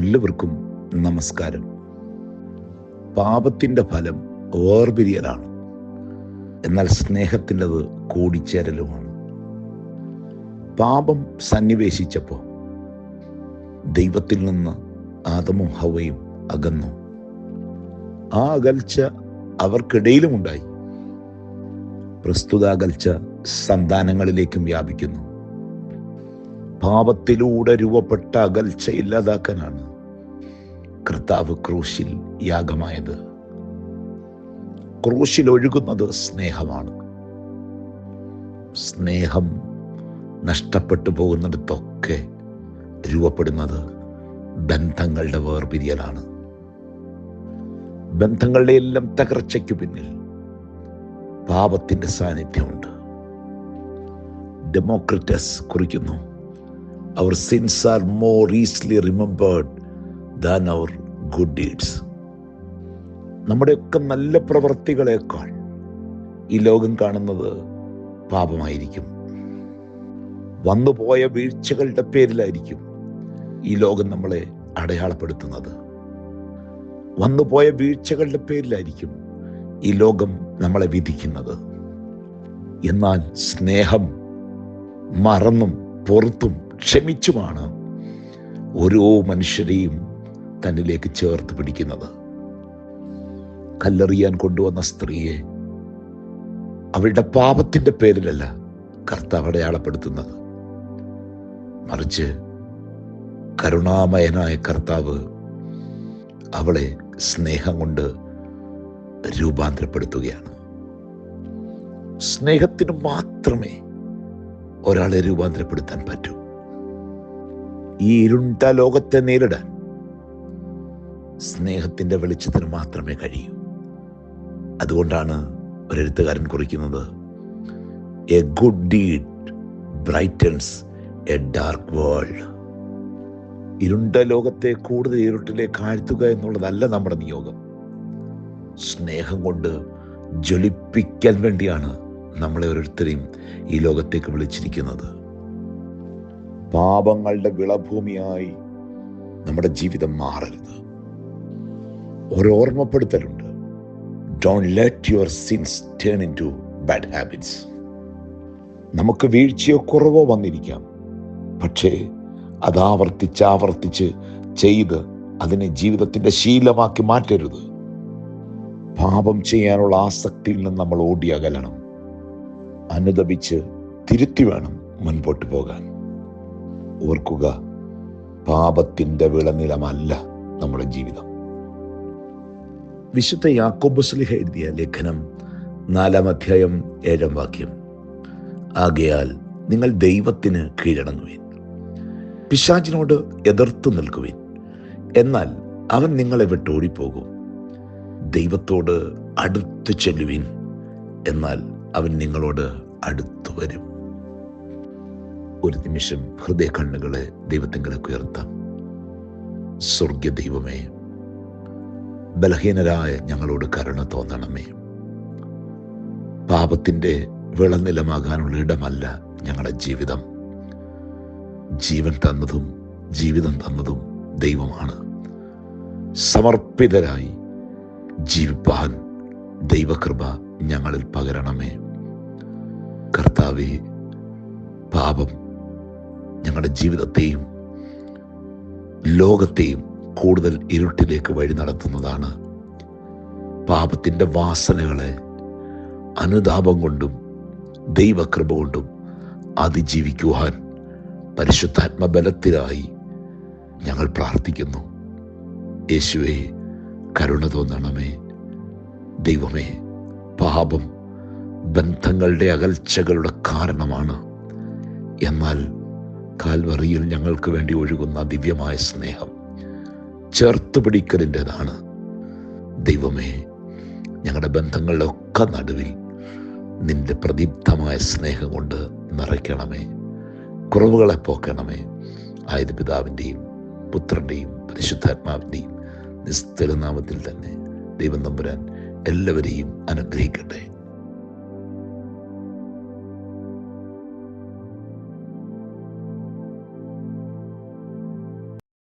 എല്ലാവർക്കും നമസ്കാരം. പാപത്തിന്റെ ഫലം വേർപിരിയലാണ്. എന്നാൽ സ്നേഹത്തിന്റെത് കൂടിച്ചേരലുമാണ്. പാപം സന്നിവേശിച്ചപ്പോൾ ദൈവത്തിൽ നിന്ന് ആദമും ഹവയും അകന്നു. ആ അകൽച്ച അവർക്കിടയിലും ഉണ്ടായി പ്രസ്തുത അകൽച്ച സന്താനങ്ങളിലേക്കും വ്യാപിക്കുന്നു. പാപത്തിലൂടെ രൂപപ്പെട്ട അകൽച്ച ഇല്ലാതാക്കാനാണ് കർത്താവ് ക്രൂശിൽ യാഗമായത്. ക്രൂശിൽ ഒഴുകുന്നത് സ്നേഹമാണ്. സ്നേഹം നഷ്ടപ്പെട്ടു പോകുന്നിടത്തൊക്കെ രൂപപ്പെടുന്നത് ബന്ധങ്ങളുടെ വേർപിരിയലാണ്. ബന്ധങ്ങളുടെ എല്ലാം തകർച്ചയ്ക്ക് പിന്നിൽ പാപത്തിന്റെ സാന്നിധ്യമുണ്ട്. ഡെമോക്രറ്റസ് കുറിക്കുന്നു our sins are more easily remembered than our good deeds നമ്മുടെയൊക്കെ നല്ല പ്രവൃത്തികളെക്കാൾ ഈ ലോകം കാണുന്നത് പാപമായിരിക്കും. വന്നുപോയ വീഴ്ചകളുടെ പേരിലായിരിക്കും ഈ ലോകം നമ്മളെ അടയാളപ്പെടുത്തുന്നത്. വന്നുപോയ വീഴ്ചകളുടെ പേരിലായിരിക്കും ഈ ലോകം നമ്മളെ വിധിക്കുന്നത്. എന്നാൽ സ്നേഹം മറന്നും പുറത്തും ക്ഷമിച്ചുമാണ് ഓരോ മനുഷ്യരെയും തന്നിലേക്ക് ചേർത്ത് പിടിക്കുന്നത്. കല്ലെറിയാൻ കൊണ്ടുവന്ന സ്ത്രീയെ അവളുടെ പാപത്തിന്റെ പേരിലല്ല കർത്താവ് അടയാളപ്പെടുത്തുന്നത്. മറിച്ച് കരുണാമയനായ കർത്താവ് അവളെ സ്നേഹം കൊണ്ട് രൂപാന്തരപ്പെടുത്തുകയാണ്. സ്നേഹത്തിന് മാത്രമേ ഒരാളെ രൂപാന്തരപ്പെടുത്താൻ പറ്റൂ. ഈ ഇരുണ്ട ലോകത്തെ നേരിടാൻ സ്നേഹത്തിന്റെ വെളിച്ചത്തിന് മാത്രമേ കഴിയൂ. അതുകൊണ്ടാണ് ഒരെഴുത്തുകാരൻ കുറിക്കുന്നത് a good deed brightens a dark world ഇരുണ്ട ലോകത്തെ കൂടുതൽ ഇരുട്ടിലേക്ക് ആഴ്ത്തുക എന്നുള്ളതല്ല നമ്മുടെ നിയോഗം. സ്നേഹം കൊണ്ട് ജ്വലിപ്പിക്കാൻ വേണ്ടിയാണ് നമ്മളെ ഓരോരുത്തരെയും ഈ ലോകത്തേക്ക് വിളിച്ചിരിക്കുന്നത്. പാപങ്ങളുടെ വിളഭൂമിയായി നമ്മുടെ ജീവിതം മാറരുത്. ഒരു ഓർമ്മപ്പെടുത്തലുണ്ട്. Don't let your sins turn into bad habits നമുക്ക് വീഴ്ചയോ കുറവോ വന്നിരിക്കാം. പക്ഷേ അത് ആവർത്തിച്ച് ചെയ്ത് അതിനെ ജീവിതത്തിന്റെ ശീലമാക്കി മാറ്റരുത്. പാപം ചെയ്യാനുള്ള ആസക്തിയിൽ നിന്ന് നമ്മൾ ഓടി അകലണം. അനുദപിച്ച് തിരുത്തി വേണം മുൻപോട്ട് പോകാൻ. ഓർക്കുക പാപത്തിന്റെ വിളനിലമല്ല നമ്മുടെ ജീവിതം. വിശുദ്ധ യാക്കോബുസ്ലിഹ എഴുതിയ ലേഖനം നാലാം അധ്യായം ഏഴാം വാക്യം. ആകയാൽ നിങ്ങൾ ദൈവത്തിന് കീഴടങ്ങുവിൻ. പിശാചിനോട് എതിർത്തു നിൽക്കുവിൻ. എന്നാൽ അവൻ നിങ്ങളെ വിട്ടോടിപ്പോകും ദൈവത്തോട് അടുത്തു ചെല്ലുവിൻ. എന്നാൽ അവൻ നിങ്ങളോട് അടുത്തു വരും. ഒരു നിമിഷം ഹൃദയ കണ്ണുകളെ ദൈവത്തിങ്കിലേക്ക് ഉയർത്താം. സ്വർഗ്യ ദൈവമേ ബലഹീനരായ ഞങ്ങളോട് കരുണ തോന്നണമേ. പാപത്തിന്റെ വിളനിലമാകാനുള്ള ഇടമല്ല ഞങ്ങളുടെ ജീവിതം. ജീവൻ തന്നതും ജീവിതം തന്നതും ദൈവമാണ്. സമർപ്പിതരായി ജീവിപ്പാൻ ദൈവകൃപ ഞങ്ങളിൽ പകരണമേ. കർത്താവെ പാപം ഞങ്ങളുടെ ജീവിതത്തെയും ലോകത്തെയും കൂടുതൽ ഇരുട്ടിലേക്ക് വഴി നടത്തുന്നതാണ്. പാപത്തിന്റെ വാസനകളെ അനുതാപം കൊണ്ടും ദൈവകൃപ കൊണ്ടും അതിജീവിക്കുവാൻ പരിശുദ്ധാത്മ ബലത്തിലായി ഞങ്ങൾ പ്രാർത്ഥിക്കുന്നു. യേശുവെ കരുണ തോന്നണമേ. ദൈവമേ പാപം ബന്ധങ്ങളുടെ അകൽച്ചകളുടെ കാരണമാണ്. എന്നാൽ കാൽവറിയിൽ ഞങ്ങൾക്ക് വേണ്ടി ഒഴുകുന്ന ദിവ്യമായ സ്നേഹം ചേർത്ത് പിടിക്കലിന്റെതാണ്. ദൈവമേ ഞങ്ങളുടെ ബന്ധങ്ങളുടെ ഒക്കെ നടുവിൽ നിന്റെ പ്രദീപ്തമായ സ്നേഹം കൊണ്ട് നിറയ്ക്കണമേ. കുറവുകളെ പോക്കണമേ. ആയത് പിതാവിന്റെയും പുത്രന്റെയും പരിശുദ്ധാത്മാവിന്റെയും നിസ്തരനാമത്തിൽ തന്നെ ദൈവം തമ്പുരാൻ എല്ലാവരെയും അനുഗ്രഹിക്കട്ടെ.